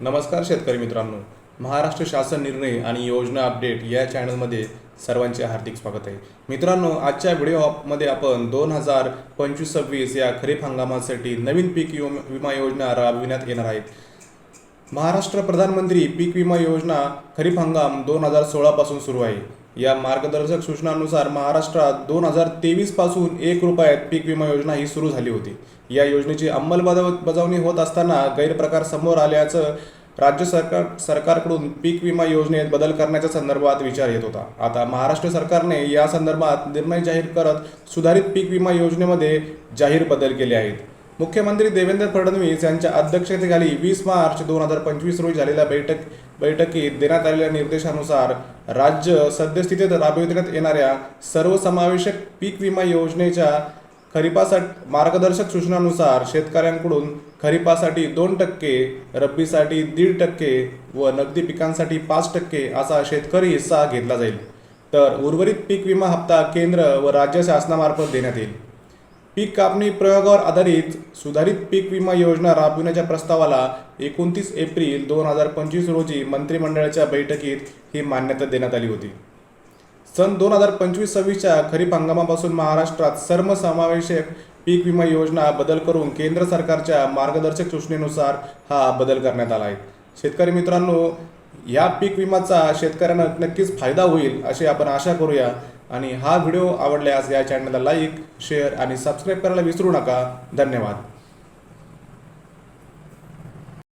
नमस्कार शेतकरी मित्रांनो. महाराष्ट्र शासन निर्णय आणि योजना अपडेट या चॅनलमध्ये सर्वांचे हार्दिक स्वागत आहे. मित्रांनो आजच्या व्हिडिओमध्ये आपण दोन हजार पंचवीस सव्वीस या खरीप हंगामासाठी नवीन पीक यो विमा योजना राबविण्यात येणार आहेत. महाराष्ट्र प्रधानमंत्री पीक विमा योजना खरीप हंगाम दोन हजार सोळापासून सुरू आहे. या मार्गदर्शक सूचनांनुसार महाराष्ट्रात दोन हजार तेवीसपासून एक रुपयात पीक विमा योजना ही सुरू झाली होती. या योजनेची अंमलबजावणी होत असताना गैरप्रकार समोर आल्याचं राज्य सरकार सरकारकडून पीक विमा योजनेत बदल करण्याच्या संदर्भात विचार येत होता. आता महाराष्ट्र सरकारने या संदर्भात निर्णय जाहीर करत सुधारित पीक विमा योजनेमध्ये जाहीर बदल केले आहेत. मुख्यमंत्री देवेंद्र फडणवीस यांच्या अध्यक्षतेखाली वीस मार्च दोन हजार पंचवीस रोजी झालेल्या बैठक बैठकीत देण्यात आलेल्या निर्देशानुसार राज्य सद्यस्थितीत राबविण्यात येणाऱ्या सर्वसमावेशक पीक विमा योजनेच्या खरीपासाठी मार्गदर्शक सूचनानुसार शेतकऱ्यांकडून खरीपासाठी दोन टक्के रब्बीसाठी दीड टक्के व नगदी पिकांसाठी पाच टक्के असा शेतकरी हिस्सा घेतला जाईल. तर उर्वरित पीक विमा हप्ता केंद्र व राज्य शासनामार्फत देण्यात येईल. पीक कापणी प्रयोगावर आधारित सुधारित पीक विमा योजना राबविण्याच्या प्रस्तावाला एकोणतीस एप्रिल दोन हजार पंचवीस रोजी मंत्रिमंडळाच्या बैठकीत ही मान्यता देण्यात आली होती. सन दोन हजार पंचवीस सव्वीसच्या खरीप हंगामापासून महाराष्ट्रात सर्वसमावेशक पीक विमा योजना बदल करून केंद्र सरकारच्या मार्गदर्शक सूचनेनुसार हा बदल करण्यात आला आहे. शेतकरी मित्रांनो या पीक विमाचा शेतकऱ्यांना नक्कीच फायदा होईल अशी आपण आशा करूया. आणि हा व्हिडिओ आवडल्यास या चॅनलला लाईक शेअर आणि सबस्क्राईब करायला विसरू नका. धन्यवाद.